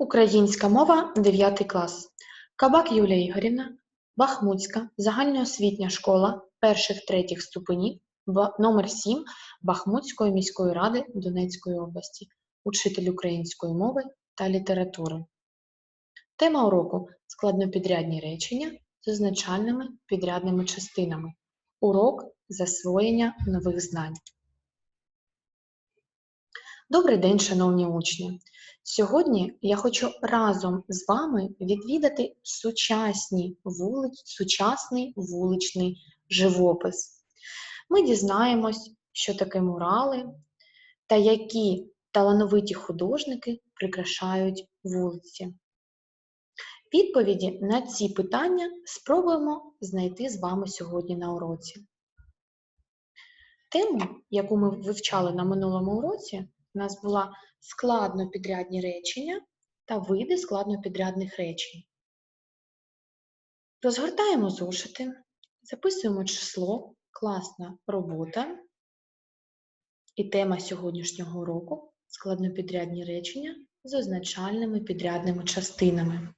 Українська мова 9 клас. Кабак Юлія Ігорівна, Бахмутська загальноосвітня школа перших-третіх ступенів Ба- номер 7 Бахмутської міської ради Донецької області, учитель української мови та літератури. Тема уроку складнопідрядні речення з означальними підрядними частинами. Урок засвоєння нових знань. Добрий день, шановні учні! Сьогодні я хочу разом з вами відвідати сучасні вулиць, сучасний вуличний живопис. Ми дізнаємось, що таке мурали та які талановиті художники прикрашають вулиці. Відповіді на ці питання спробуємо знайти з вами сьогодні на уроці. Тему, яку ми вивчали на минулому уроці, у нас була складнопідрядні речення та види складнопідрядних речень. Розгортаємо зошити, записуємо число, класна робота. І тема сьогоднішнього уроку складнопідрядні речення з означальними підрядними частинами.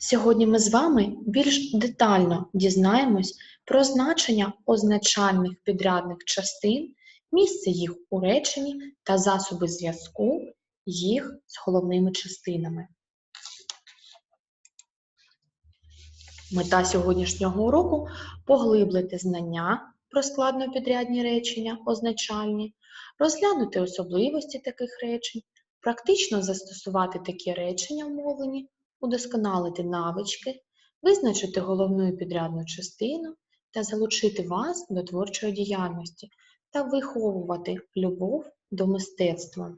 Сьогодні ми з вами більш детально дізнаємось про значення означальних підрядних частин, місце їх у реченні та засоби зв'язку їх з головними частинами. Мета сьогоднішнього уроку поглиблити знання про складнопідрядні речення, означальні, розглянути особливості таких речень, практично застосувати такі речення в мовленні, удосконалити навички, визначити головну підрядну частину та залучити вас до творчої діяльності та виховувати любов до мистецтва.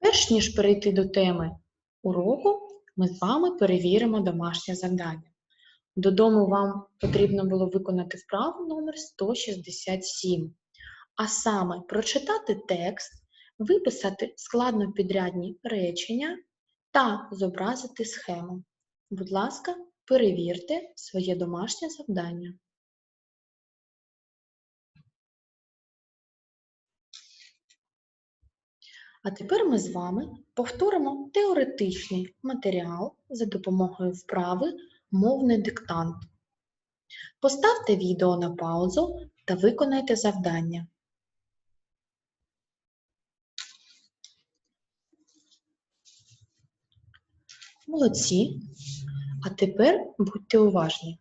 Перш ніж перейти до теми уроку, ми з вами перевіримо домашнє завдання. Додому вам потрібно було виконати вправу номер 167, а саме прочитати текст, виписати складнопідрядні речення та зобразити схему. Будь ласка, перевірте своє домашнє завдання. А тепер ми з вами повторимо теоретичний матеріал за допомогою вправи мовний диктант. Поставте відео на паузу та виконайте завдання. Молодці. А тепер будьте уважні.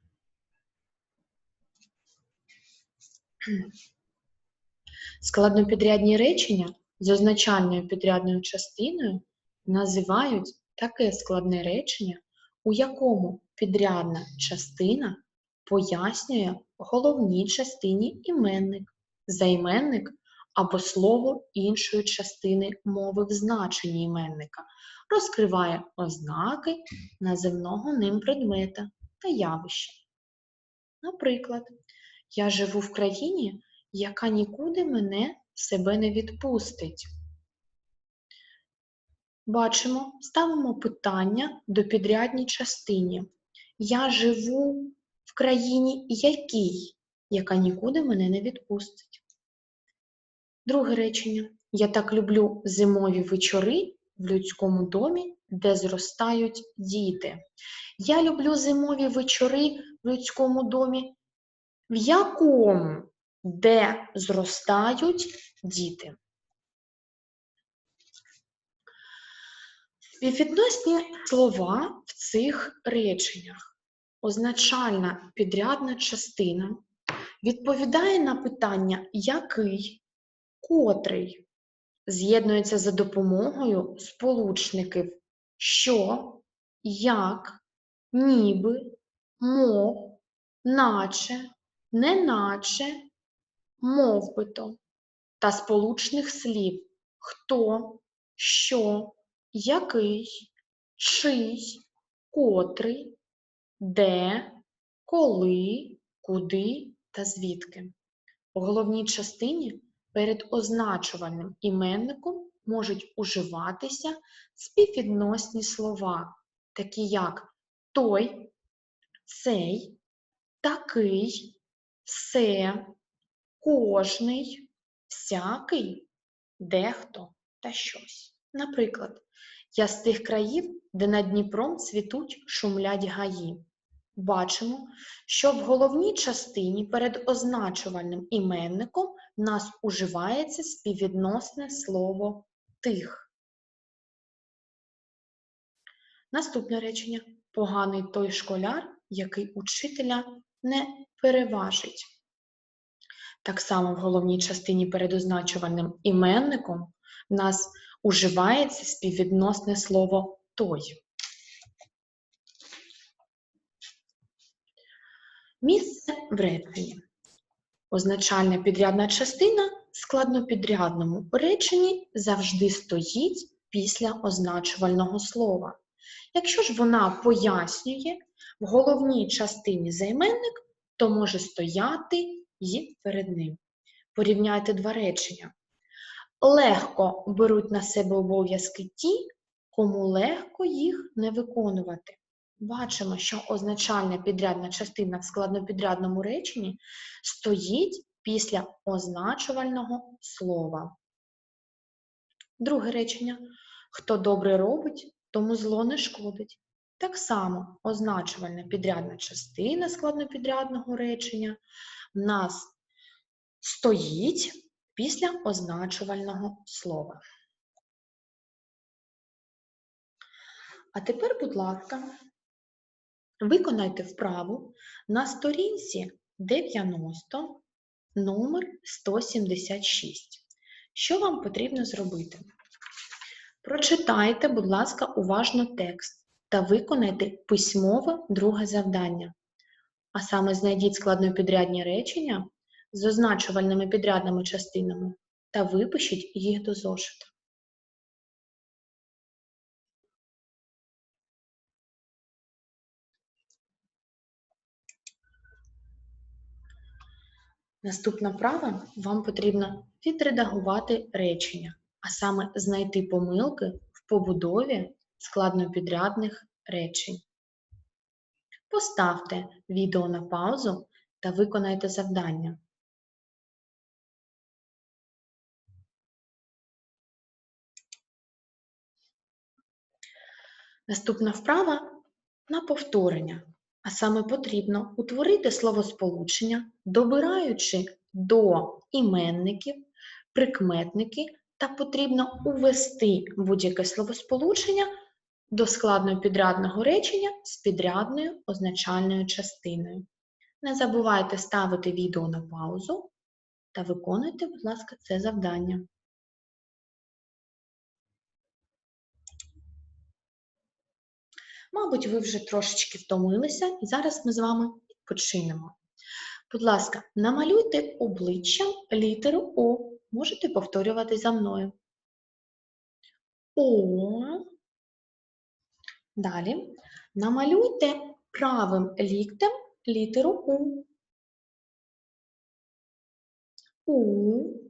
Складнопідрядні речення з означальною підрядною частиною називають таке складне речення, у якому підрядна частина пояснює головній частині іменник, займенник або слово іншої частини мови в значенні іменника, розкриває ознаки наземного ним предмета та явища. Наприклад, я живу в країні, яка нікуди мене себе не відпустить. Бачимо, ставимо питання до підрядній частині. Я живу в країні якій, яка нікуди мене не відпустить. Друге речення. Я так люблю зимові вечори в людському домі, де зростають діти. Я люблю зимові вечори в людському домі, в якому де зростають діти. Співвідносні слова в цих реченнях. Означальна підрядна частина відповідає на питання який, котрий з'єднується за допомогою сполучників що, як, ніби, мов, наче, неначе, мовбито та сполучних слів хто, що, який, чий, котрий, де, коли, куди та звідки. У головній частині перед означувальним іменником можуть уживатися співвідносні слова, такі як той, цей, такий, все, кожний, всякий, дехто та щось. Наприклад, я з тих країв, де над Дніпром цвітуть шумлять гаї. Бачимо, що в головній частині перед означувальним іменником в нас уживається співвідносне слово тих. Наступне речення. Поганий той школяр, який учителя не переважить. Так само в головній частині перед означувальним іменником в нас уживається співвідносне слово той. Місце в реченні. Означальна підрядна частина в складнопідрядному реченні завжди стоїть після означувального слова. Якщо ж вона пояснює в головній частині займенник, то може стояти і перед ним. Порівняйте два речення. Легко беруть на себе обов'язки ті, кому легко їх не виконувати. Бачимо, що означальна підрядна частина в складнопідрядному реченні стоїть після означувального слова. Друге речення. Хто добре робить, тому зло не шкодить. Так само означувальна підрядна частина складнопідрядного речення в нас стоїть після означувального слова. А тепер, будь ласка, виконайте вправу на сторінці 90, номер 176. Що вам потрібно зробити? Прочитайте, будь ласка, уважно текст та виконайте письмове друге завдання. А саме знайдіть складнопідрядні речення з означувальними підрядними частинами та випишіть їх до зошита. Наступна вправа вам потрібно відредагувати речення, а саме знайти помилки в побудові складнопідрядних речень. Поставте відео на паузу та виконайте завдання. Наступна вправа на повторення, а саме потрібно утворити словосполучення, добираючи до іменників, прикметники та потрібно увести будь-яке словосполучення до складно підрядного речення з підрядною означальною частиною. Не забувайте ставити відео на паузу та виконуйте, будь ласка, це завдання. Мабуть, ви вже трошечки втомилися, і зараз ми з вами відпочинемо. Будь ласка, намалюйте обличчям літеру О. Можете повторювати за мною. О. Далі намалюйте правим ліктем літеру У. У.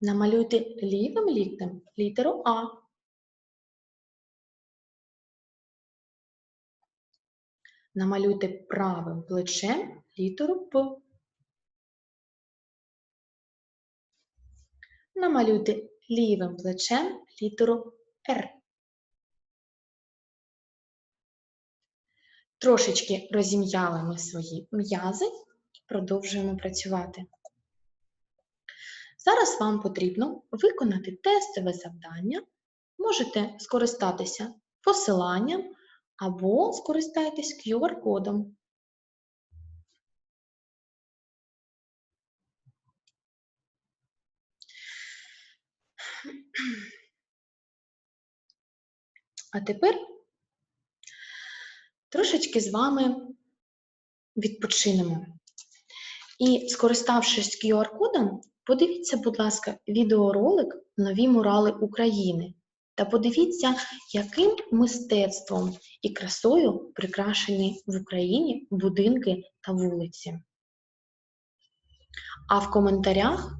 Намалюйте лівим ліктем літеру А. Намалюйте правим плечем літеру П. Намалюйте лівим плечем літеру Р. Трошечки розім'яли ми свої м'язи і продовжуємо працювати. Зараз вам потрібно виконати тестове завдання. Можете скористатися посиланням або скористайтесь QR-кодом. А тепер трошечки з вами відпочинемо. І, скориставшись QR-кодом, подивіться, будь ласка, відеоролик Нові мурали України та подивіться, яким мистецтвом і красою прикрашені в Україні будинки та вулиці. А в коментарях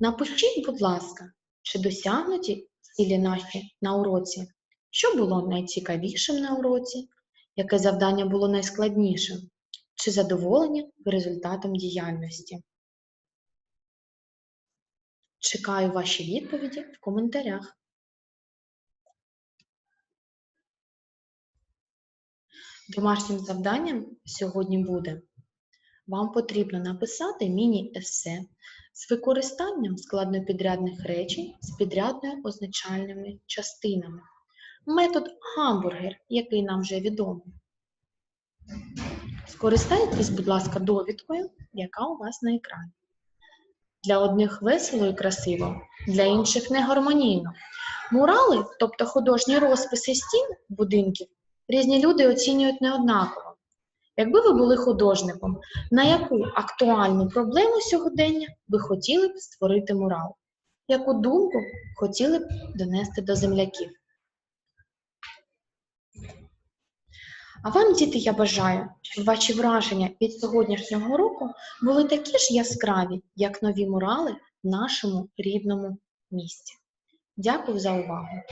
напишіть, будь ласка, чи досягнуті цілі наші на уроці, що було найцікавішим на уроці, Яке завдання було найскладнішим? Чи задоволення результатом діяльності? Чекаю ваші відповіді в коментарях. Домашнім завданням сьогодні буде вам потрібно написати міні-есе з використанням складнопідрядних речень з підрядно означальними частинами. Метод гамбургер, який нам вже відомий. Скористайтесь, будь ласка, довідкою, яка у вас на екрані. Для одних весело і красиво, для інших негармонійно. Мурали, тобто художні розписи стін будинків, різні люди оцінюють неоднаково. Якби ви були художником, на яку актуальну проблему сьогодення ви хотіли б створити мурал? Яку думку хотіли б донести до земляків? А вам, діти, я бажаю, щоб ваші враження від сьогоднішнього року були такі ж яскраві, як нові мурали в нашому рідному місті. Дякую за увагу!